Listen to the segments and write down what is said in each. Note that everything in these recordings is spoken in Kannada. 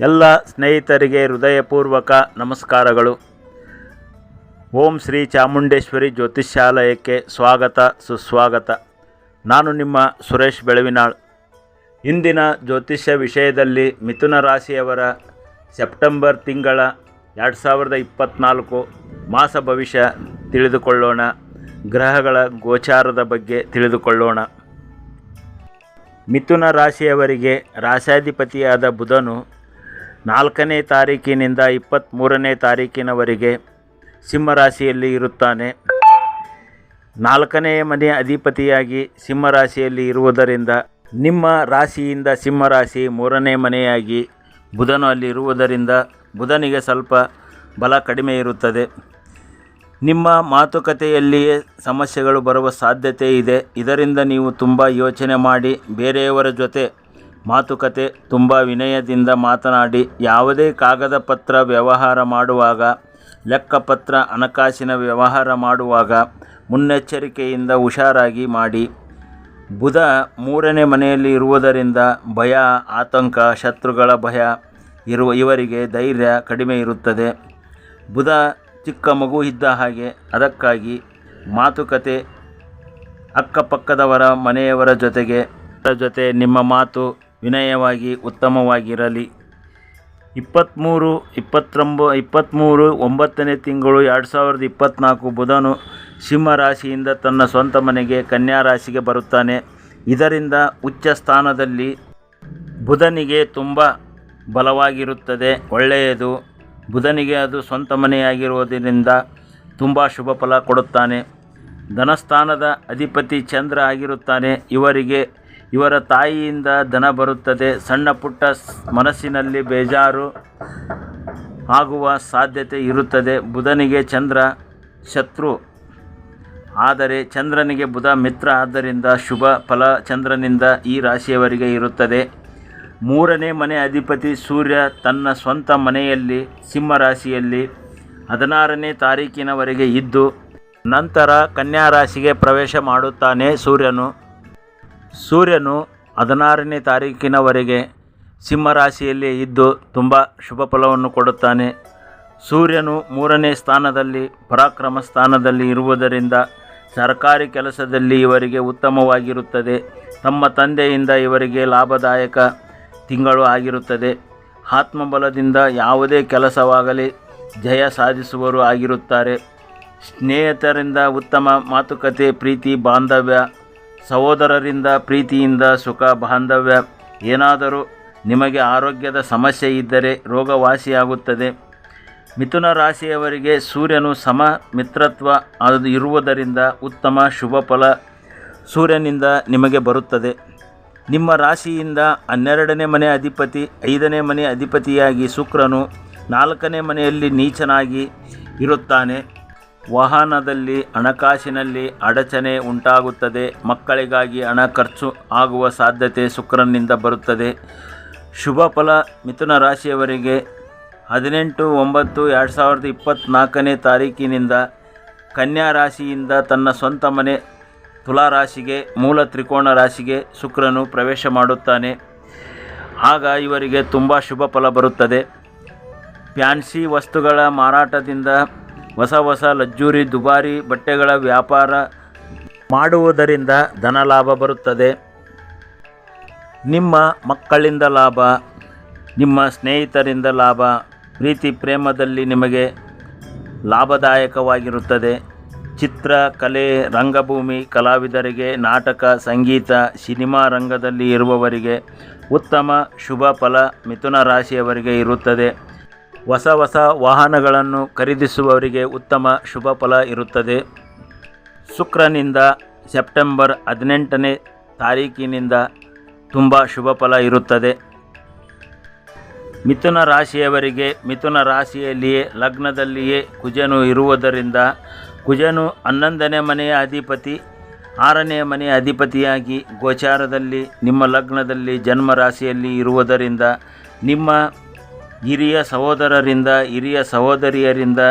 ಎಲ್ಲ ಸ್ನೇಹಿತರಿಗೆ ಹೃದಯಪೂರ್ವಕ ನಮಸ್ಕಾರಗಳು. ಓಂ ಶ್ರೀ ಚಾಮುಂಡೇಶ್ವರಿ ಜ್ಯೋತಿಷ್ಯಾಲಯಕ್ಕೆ ಸ್ವಾಗತ, ಸುಸ್ವಾಗತ. ನಾನು ನಿಮ್ಮ ಸುರೇಶ್ ಬೆಳವಿನಾಳ್. ಇಂದಿನ ಜ್ಯೋತಿಷ್ಯ ವಿಷಯದಲ್ಲಿ ಮಿಥುನ ರಾಶಿಯವರ ಸೆಪ್ಟೆಂಬರ್ ತಿಂಗಳ ಎರಡು ಸಾವಿರದ ಇಪ್ಪತ್ತ್ನಾಲ್ಕು ಮಾಸ ಭವಿಷ್ಯ ತಿಳಿದುಕೊಳ್ಳೋಣ. ಗ್ರಹಗಳ ಗೋಚಾರದ ಬಗ್ಗೆ ತಿಳಿದುಕೊಳ್ಳೋಣ. ಮಿಥುನ ರಾಶಿಯವರಿಗೆ ರಾಶಾಧಿಪತಿಯಾದ ಬುಧನು ನಾಲ್ಕನೇ ತಾರೀಕಿನಿಂದ ಇಪ್ಪತ್ತ್ಮೂರನೇ ತಾರೀಕಿನವರೆಗೆ ಸಿಂಹರಾಶಿಯಲ್ಲಿ ಇರುತ್ತಾನೆ. ನಾಲ್ಕನೇ ಮನೆ ಅಧಿಪತಿಯಾಗಿ ಸಿಂಹರಾಶಿಯಲ್ಲಿ ಇರುವುದರಿಂದ ನಿಮ್ಮ ರಾಶಿಯಿಂದ ಸಿಂಹರಾಶಿ ಮೂರನೇ ಮನೆಯಾಗಿ ಬುಧನು ಅಲ್ಲಿ ಇರುವುದರಿಂದ ಬುಧನಿಗೆ ಸ್ವಲ್ಪ ಬಲ ಕಡಿಮೆ ಇರುತ್ತದೆ. ನಿಮ್ಮ ಮಾತುಕತೆಯಲ್ಲಿಯೇ ಸಮಸ್ಯೆಗಳು ಬರುವ ಸಾಧ್ಯತೆ ಇದೆ. ಇದರಿಂದ ನೀವು ತುಂಬ ಯೋಚನೆ ಮಾಡಿ ಬೇರೆಯವರ ಜೊತೆ ಮಾತುಕತೆ ತುಂಬ ವಿನಯದಿಂದ ಮಾತನಾಡಿ ಯಾವುದೇ ಕಾಗದ ಪತ್ರ ವ್ಯವಹಾರ ಮಾಡುವಾಗ, ಲೆಕ್ಕಪತ್ರ ಹಣಕಾಸಿನ ವ್ಯವಹಾರ ಮಾಡುವಾಗ ಮುನ್ನೆಚ್ಚರಿಕೆಯಿಂದ ಹುಷಾರಾಗಿ ಮಾಡಿ. ಬುಧ ಮೂರನೇ ಮನೆಯಲ್ಲಿ ಇರುವುದರಿಂದ ಭಯ, ಆತಂಕ, ಶತ್ರುಗಳ ಭಯ ಇರುವ ಇವರಿಗೆ ಧೈರ್ಯ ಕಡಿಮೆ ಇರುತ್ತದೆ. ಬುಧ ಚಿಕ್ಕ ಮಗು ಇದ್ದ ಹಾಗೆ ಅದಕ್ಕಾಗಿ ಮಾತುಕತೆ ಅಕ್ಕಪಕ್ಕದವರ ಮನೆಯವರ ಜೊತೆಗೆ ಜೊತೆ ನಿಮ್ಮ ಮಾತು ವಿನಯವಾಗಿ, ಉತ್ತಮವಾಗಿರಲಿ. ಇಪ್ಪತ್ತ್ಮೂರು ಇಪ್ಪತ್ತೊಂಬ ಇಪ್ಪತ್ತ್ಮೂರು ಒಂಬತ್ತನೇ ತಿಂಗಳು ಎರಡು ಸಾವಿರದ ಇಪ್ಪತ್ತ್ನಾಲ್ಕು ಬುಧನು ಸಿಂಹ ರಾಶಿಯಿಂದ ತನ್ನ ಸ್ವಂತ ಮನೆಗೆ ಕನ್ಯಾ ರಾಶಿಗೆ ಬರುತ್ತಾನೆ. ಇದರಿಂದ ಉಚ್ಚ ಸ್ಥಾನದಲ್ಲಿ ಬುಧನಿಗೆ ತುಂಬ ಬಲವಾಗಿರುತ್ತದೆ. ಒಳ್ಳೆಯದು. ಬುಧನಿಗೆ ಅದು ಸ್ವಂತ ಮನೆಯಾಗಿರುವುದರಿಂದ ತುಂಬ ಶುಭ ಫಲ ಕೊಡುತ್ತಾನೆ. ಧನಸ್ಥಾನದ ಅಧಿಪತಿ ಚಂದ್ರ ಆಗಿರುತ್ತಾನೆ. ಇವರಿಗೆ ಇವರ ತಾಯಿಯಿಂದ ದನ ಬರುತ್ತದೆ. ಸಣ್ಣ ಪುಟ್ಟ ಮನಸ್ಸಿನಲ್ಲಿ ಬೇಜಾರು ಆಗುವ ಸಾಧ್ಯತೆ ಇರುತ್ತದೆ. ಬುಧನಿಗೆ ಚಂದ್ರ ಶತ್ರು. ಆದರೆ ಚಂದ್ರನಿಗೆ ಬುಧ ಮಿತ್ರ. ಆದ್ದರಿಂದ ಶುಭ ಫಲ ಚಂದ್ರನಿಂದ ಈ ರಾಶಿಯವರಿಗೆ ಇರುತ್ತದೆ. ಮೂರನೇ ಮನೆ ಅಧಿಪತಿ ಸೂರ್ಯ ತನ್ನ ಸ್ವಂತ ಮನೆಯಲ್ಲಿ, ಸಿಂಹ ರಾಶಿಯಲ್ಲಿ ಹದಿನಾರನೇ ತಾರೀಕಿನವರೆಗೆ ಇದ್ದು, ನಂತರ ಕನ್ಯಾ ರಾಶಿಗೆ ಪ್ರವೇಶ ಮಾಡುತ್ತಾನೆ ಸೂರ್ಯನು. ಸೂರ್ಯನು ಹದಿನಾರನೇ ತಾರೀಕಿನವರೆಗೆ ಸಿಂಹರಾಶಿಯಲ್ಲಿ ಇದ್ದು ತುಂಬ ಶುಭ ಫಲವನ್ನು ಕೊಡುತ್ತಾನೆ. ಸೂರ್ಯನು ಮೂರನೇ ಸ್ಥಾನದಲ್ಲಿ, ಪರಾಕ್ರಮ ಸ್ಥಾನದಲ್ಲಿ ಇರುವುದರಿಂದ ಸರ್ಕಾರಿ ಕೆಲಸದಲ್ಲಿ ಇವರಿಗೆ ಉತ್ತಮವಾಗಿರುತ್ತದೆ. ತಮ್ಮ ತಂದೆಯಿಂದ ಇವರಿಗೆ ಲಾಭದಾಯಕ ತಿಂಗಳು ಆಗಿರುತ್ತದೆ. ಆತ್ಮಬಲದಿಂದ ಯಾವುದೇ ಕೆಲಸವಾಗಲಿ ಜಯ ಸಾಧಿಸುವರು ಆಗಿರುತ್ತಾರೆ. ಸ್ನೇಹಿತರಿಂದ ಉತ್ತಮ ಮಾತುಕತೆ, ಪ್ರೀತಿ, ಬಾಂಧವ್ಯ ಸಹೋದರರಿಂದ ಪ್ರೀತಿಯಿಂದ ಸುಖ ಬಾಂಧವ್ಯ ಏನಾದರೂ ನಿಮಗೆ ಆರೋಗ್ಯದ ಸಮಸ್ಯೆ ಇದ್ದರೆ ರೋಗವಾಸಿಯಾಗುತ್ತದೆ. ಮಿಥುನ ರಾಶಿಯವರಿಗೆ ಸೂರ್ಯನು ಸಮ ಮಿತ್ರತ್ವ ಅದು ಇರುವುದರಿಂದ ಉತ್ತಮ ಶುಭ ಫಲ ಸೂರ್ಯನಿಂದ ನಿಮಗೆ ಬರುತ್ತದೆ. ನಿಮ್ಮ ರಾಶಿಯಿಂದ ಹನ್ನೆರಡನೇ ಮನೆ ಅಧಿಪತಿ, ಐದನೇ ಮನೆ ಅಧಿಪತಿಯಾಗಿ ಶುಕ್ರನು ನಾಲ್ಕನೇ ಮನೆಯಲ್ಲಿ ನೀಚನಾಗಿ ಇರುತ್ತಾನೆ. ವಾಹನದಲ್ಲಿ, ಹಣಕಾಸಿನಲ್ಲಿ ಅಡಚಣೆ ಉಂಟಾಗುತ್ತದೆ. ಮಕ್ಕಳಿಗಾಗಿ ಹಣ ಖರ್ಚು ಆಗುವ ಸಾಧ್ಯತೆ ಶುಕ್ರನಿಂದ ಬರುತ್ತದೆ. ಶುಭ ಫಲ ಮಿಥುನ ರಾಶಿಯವರಿಗೆ. ಹದಿನೆಂಟು, ಒಂಬತ್ತು, ಎರಡು ಸಾವಿರದ ಇಪ್ಪತ್ತ್ನಾಲ್ಕನೇ ತಾರೀಕಿನಿಂದ ಕನ್ಯಾ ರಾಶಿಯಿಂದ ತನ್ನ ಸ್ವಂತ ಮನೆ ತುಲಾ ರಾಶಿಗೆ, ಮೂಲ ತ್ರಿಕೋಣ ರಾಶಿಗೆ ಶುಕ್ರನು ಪ್ರವೇಶ ಮಾಡುತ್ತಾನೆ. ಆಗ ಇವರಿಗೆ ತುಂಬ ಶುಭ ಫಲ ಬರುತ್ತದೆ. ಫ್ಯಾನ್ಸಿ ವಸ್ತುಗಳ ಮಾರಾಟದಿಂದ ಹೊಸ ಹೊಸ ಲಜ್ಜೂರಿ ದುಬಾರಿ ಬಟ್ಟೆಗಳ ವ್ಯಾಪಾರ ಮಾಡುವುದರಿಂದ ಧನ ಲಾಭ ಬರುತ್ತದೆ. ನಿಮ್ಮ ಮಕ್ಕಳಿಂದ ಲಾಭ, ನಿಮ್ಮ ಸ್ನೇಹಿತರಿಂದ ಲಾಭ, ಪ್ರೀತಿ ಪ್ರೇಮದಲ್ಲಿ ನಿಮಗೆ ಲಾಭದಾಯಕವಾಗಿರುತ್ತದೆ. ಚಿತ್ರ, ಕಲೆ, ರಂಗಭೂಮಿ, ಕಲಾವಿದರಿಗೆ, ನಾಟಕ, ಸಂಗೀತ, ಸಿನಿಮಾ ರಂಗದಲ್ಲಿ ಇರುವವರಿಗೆ ಉತ್ತಮ ಶುಭ ಫಲ ಮಿಥುನ ರಾಶಿಯವರಿಗೆ ಇರುತ್ತದೆ. ಹೊಸ ಹೊಸ ವಾಹನಗಳನ್ನು ಖರೀದಿಸುವವರಿಗೆ ಉತ್ತಮ ಶುಭ ಫಲ ಇರುತ್ತದೆ. ಶುಕ್ರನಿಂದ ಸೆಪ್ಟೆಂಬರ್ ಹದಿನೆಂಟನೇ ತಾರೀಕಿನಿಂದ ತುಂಬ ಶುಭ ಫಲ ಇರುತ್ತದೆ. ಮಿಥುನ ರಾಶಿಯವರಿಗೆ ಮಿಥುನ ರಾಶಿಯಲ್ಲಿಯೇ ಲಗ್ನದಲ್ಲಿಯೇ ಕುಜನು ಇರುವುದರಿಂದ ಕುಜನು ಹನ್ನೊಂದನೇ ಮನೆಯ ಅಧಿಪತಿ, ಆರನೇ ಮನೆಯ ಅಧಿಪತಿಯಾಗಿ ಗೋಚಾರದಲ್ಲಿ ನಿಮ್ಮ ಲಗ್ನದಲ್ಲಿ ಜನ್ಮ ರಾಶಿಯಲ್ಲಿ ಇರುವುದರಿಂದ ನಿಮ್ಮ ಹಿರಿಯ ಸಹೋದರರಿಂದ, ಹಿರಿಯ ಸಹೋದರಿಯರಿಂದ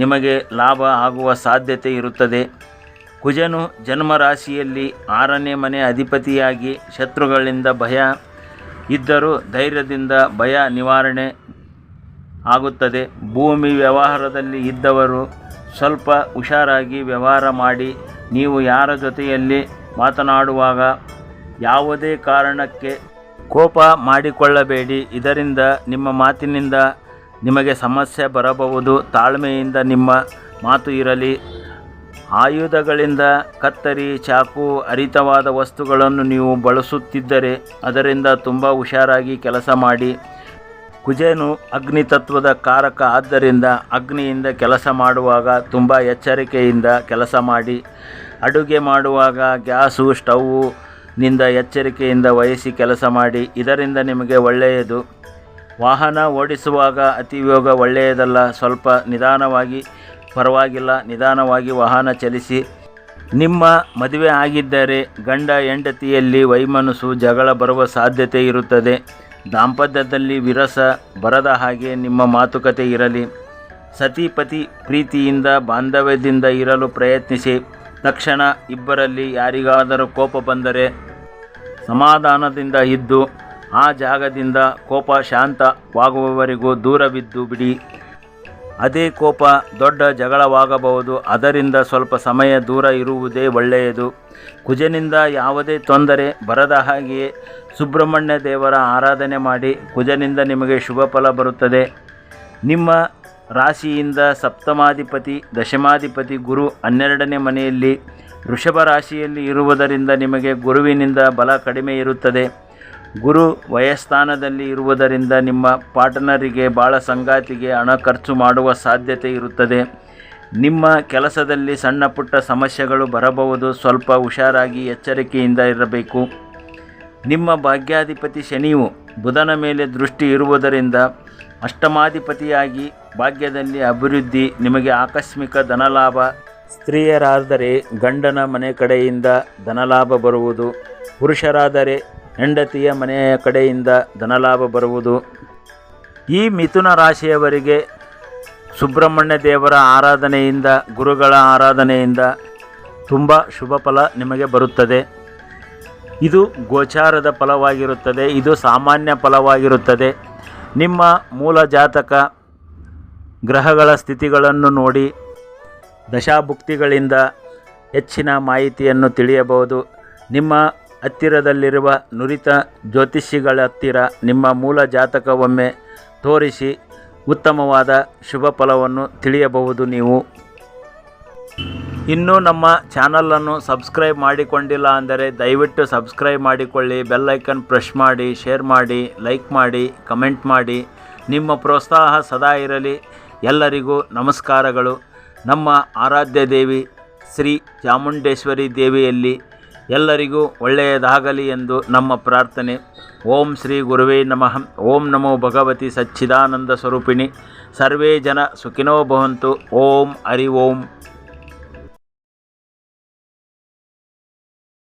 ನಿಮಗೆ ಲಾಭ ಆಗುವ ಸಾಧ್ಯತೆ ಇರುತ್ತದೆ. ಕುಜನು ಜನ್ಮ ರಾಶಿಯಲ್ಲಿ ಆರನೇ ಮನೆ ಅಧಿಪತಿಯಾಗಿ ಶತ್ರುಗಳಿಂದ ಭಯ, ಇದ್ದರೂ ಧೈರ್ಯದಿಂದ ಭಯ ನಿವಾರಣೆ ಆಗುತ್ತದೆ. ಭೂಮಿ ವ್ಯವಹಾರದಲ್ಲಿ ಇದ್ದವರು ಸ್ವಲ್ಪ ಹುಷಾರಾಗಿ ವ್ಯವಹಾರ ಮಾಡಿ, ನೀವು ಯಾರ ಜೊತೆಯಲ್ಲಿ ಮಾತನಾಡುವಾಗ ಯಾವುದೇ ಕಾರಣಕ್ಕೆ ಕೋಪ ಮಾಡಿಕೊಳ್ಳಬೇಡಿ. ಇದರಿಂದ ನಿಮ್ಮ ಮಾತಿನಿಂದ ನಿಮಗೆ ಸಮಸ್ಯೆ ಬರಬಹುದು. ತಾಳ್ಮೆಯಿಂದ ನಿಮ್ಮ ಮಾತು ಇರಲಿ. ಆಯುಧಗಳಿಂದ ಕತ್ತರಿ, ಚಾಕು ಅರಿತವಾದ ವಸ್ತುಗಳನ್ನು ನೀವು ಬಳಸುತ್ತಿದ್ದರೆ ಅದರಿಂದ ತುಂಬ ಹುಷಾರಾಗಿ ಕೆಲಸ ಮಾಡಿ. ಕುಜೇನು ಅಗ್ನಿ ತತ್ವದ ಕಾರಕ. ಆದ್ದರಿಂದ ಅಗ್ನಿಯಿಂದ ಕೆಲಸ ಮಾಡುವಾಗ ತುಂಬ ಎಚ್ಚರಿಕೆಯಿಂದ ಕೆಲಸ ಮಾಡಿ. ಅಡುಗೆ ಮಾಡುವಾಗ ಗ್ಯಾಸು ಸ್ಟವ್ವು ನಿಂದ ಎಚ್ಚರಿಕೆಯಿಂದ ವಹಿಸಿ ಕೆಲಸ ಮಾಡಿ, ಇದರಿಂದ ನಿಮಗೆ ಒಳ್ಳೆಯದು. ವಾಹನ ಓಡಿಸುವಾಗ ಅತಿವೇಗ ಒಳ್ಳೆಯದಲ್ಲ, ಸ್ವಲ್ಪ ನಿಧಾನವಾಗಿ ಪರವಾಗಿಲ್ಲ, ನಿಧಾನವಾಗಿ ವಾಹನ ಚಲಿಸಿ. ನಿಮ್ಮ ಮದುವೆ ಆಗಿದ್ದರೆ ಗಂಡ ಹೆಂಡತಿಯಲ್ಲಿ ವೈಮನಸ್ಸು, ಜಗಳ ಬರುವ ಸಾಧ್ಯತೆ ಇರುತ್ತದೆ. ದಾಂಪತ್ಯದಲ್ಲಿ ವಿರಸ ಬರದ ಹಾಗೆ ನಿಮ್ಮ ಮಾತುಕತೆ ಇರಲಿ. ಸತಿಪತಿ ಪ್ರೀತಿಯಿಂದ, ಬಾಂಧವ್ಯದಿಂದ ಇರಲು ಪ್ರಯತ್ನಿಸಿ. ತಕ್ಷಣ ಇಬ್ಬರಲ್ಲಿ ಯಾರಿಗಾದರೂ ಕೋಪ ಬಂದರೆ ಸಮಾಧಾನದಿಂದ ಇದ್ದು ಆ ಜಾಗದಿಂದ ಕೋಪ ಶಾಂತವಾಗುವವರೆಗೂ ದೂರವಿದ್ದು ಬಿಡಿ. ಅದೇ ಕೋಪ ದೊಡ್ಡ ಜಗಳವಾಗಬಹುದು. ಅದರಿಂದ ಸ್ವಲ್ಪ ಸಮಯ ದೂರ ಇರುವುದೇ ಒಳ್ಳೆಯದು. ಕುಜನಿಂದ ಯಾವುದೇ ತೊಂದರೆ ಬರದ ಹಾಗೆಯೇ ಸುಬ್ರಹ್ಮಣ್ಯ ದೇವರ ಆರಾಧನೆ ಮಾಡಿ ಕುಜನಿಂದ ನಿಮಗೆ ಶುಭ ಫಲ ಬರುತ್ತದೆ. ನಿಮ್ಮ ರಾಶಿಯಿಂದ ಸಪ್ತಮಾಧಿಪತಿ, ದಶಮಾಧಿಪತಿ ಗುರು ಹನ್ನೆರಡನೇ ಮನೆಯಲ್ಲಿ ವೃಷಭ ರಾಶಿಯಲ್ಲಿ ಇರುವುದರಿಂದ ನಿಮಗೆ ಗುರುವಿನಿಂದ ಬಲ ಕಡಿಮೆ ಇರುತ್ತದೆ. ಗುರು ವಯಸ್ಥಾನದಲ್ಲಿ ಇರುವುದರಿಂದ ನಿಮ್ಮ ಪಾರ್ಟ್ನರಿಗೆ ಭಾಳ ಸಂಗಾತಿಗೆ ಹಣ ಖರ್ಚು ಮಾಡುವ ಸಾಧ್ಯತೆ ಇರುತ್ತದೆ. ನಿಮ್ಮ ಕೆಲಸದಲ್ಲಿ ಸಣ್ಣ ಪುಟ್ಟ ಸಮಸ್ಯೆಗಳು ಬರಬಹುದು, ಸ್ವಲ್ಪ ಹುಷಾರಾಗಿ ಎಚ್ಚರಿಕೆಯಿಂದ ಇರಬೇಕು. ನಿಮ್ಮ ಭಾಗ್ಯಾಧಿಪತಿ ಶನಿಯು ಬುಧನ ಮೇಲೆ ದೃಷ್ಟಿ ಇರುವುದರಿಂದ ಅಷ್ಟಮಾಧಿಪತಿಯಾಗಿ ಭಾಗ್ಯದಲ್ಲಿ ಅಭಿವೃದ್ಧಿ, ನಿಮಗೆ ಆಕಸ್ಮಿಕ ಧನಲಾಭ. ಸ್ತ್ರೀಯರಾದರೆ ಗಂಡನ ಮನೆ ಕಡೆಯಿಂದ ಧನಲಾಭ ಬರುವುದು. ಪುರುಷರಾದರೆ ಹೆಂಡತಿಯ ಮನೆಯ ಕಡೆಯಿಂದ ಧನಲಾಭ ಬರುವುದು. ಈ ಮಿಥುನ ರಾಶಿಯವರಿಗೆ ಸುಬ್ರಹ್ಮಣ್ಯ ದೇವರ ಆರಾಧನೆಯಿಂದ, ಗುರುಗಳ ಆರಾಧನೆಯಿಂದ ತುಂಬ ಶುಭ ಫಲ ನಿಮಗೆ ಬರುತ್ತದೆ. ಇದು ಗೋಚಾರದ ಫಲವಾಗಿರುತ್ತದೆ, ಇದು ಸಾಮಾನ್ಯ ಫಲವಾಗಿರುತ್ತದೆ. ನಿಮ್ಮ ಮೂಲ ಜಾತಕ ಗ್ರಹಗಳ ಸ್ಥಿತಿಗಳನ್ನು ನೋಡಿ ದಶಾಭುಕ್ತಿಗಳಿಂದ ಹೆಚ್ಚಿನ ಮಾಹಿತಿಯನ್ನು ತಿಳಿಯಬಹುದು. ನಿಮ್ಮ ಹತ್ತಿರದಲ್ಲಿರುವ ನುರಿತ ಜ್ಯೋತಿಷಿಗಳ ಹತ್ತಿರ ನಿಮ್ಮ ಮೂಲ ಜಾತಕವೊಮ್ಮೆ ತೋರಿಸಿ ಉತ್ತಮವಾದ ಶುಭ ಫಲವನ್ನು ತಿಳಿಯಬಹುದು ನೀವು. ಇನ್ನೂ ನಮ್ಮ ಚಾನಲನ್ನು ಸಬ್ಸ್ಕ್ರೈಬ್ ಮಾಡಿಕೊಂಡಿಲ್ಲ ಅಂದರೆ ದಯವಿಟ್ಟು ಸಬ್ಸ್ಕ್ರೈಬ್ ಮಾಡಿಕೊಳ್ಳಿ ಬೆಲ್ಲೈಕನ್ ಪ್ರೆಸ್ ಮಾಡಿ, ಶೇರ್ ಮಾಡಿ, ಲೈಕ್ ಮಾಡಿ, ಕಮೆಂಟ್ ಮಾಡಿ. ನಿಮ್ಮ ಪ್ರೋತ್ಸಾಹ ಸದಾ ಇರಲಿ. ಎಲ್ಲರಿಗೂ ನಮಸ್ಕಾರಗಳು. ನಮ್ಮ ಆರಾಧ್ಯ ದೇವಿ ಶ್ರೀ ಚಾಮುಂಡೇಶ್ವರಿ ದೇವಿಯಲ್ಲಿ ಎಲ್ಲರಿಗೂ ಒಳ್ಳೆಯದಾಗಲಿ ಎಂದು ನಮ್ಮ ಪ್ರಾರ್ಥನೆ. ಓಂ ಶ್ರೀ ಗುರುವೇ ನಮಃ. ಓಂ ನಮೋ ಭಗವತಿ ಸಚ್ಚಿದಾನಂದ ಸ್ವರೂಪಿಣಿ. ಸರ್ವೇ ಜನ ಸುಖಿನೋ ಭವಂತು. ಓಂ ಹರಿ ಓಂ.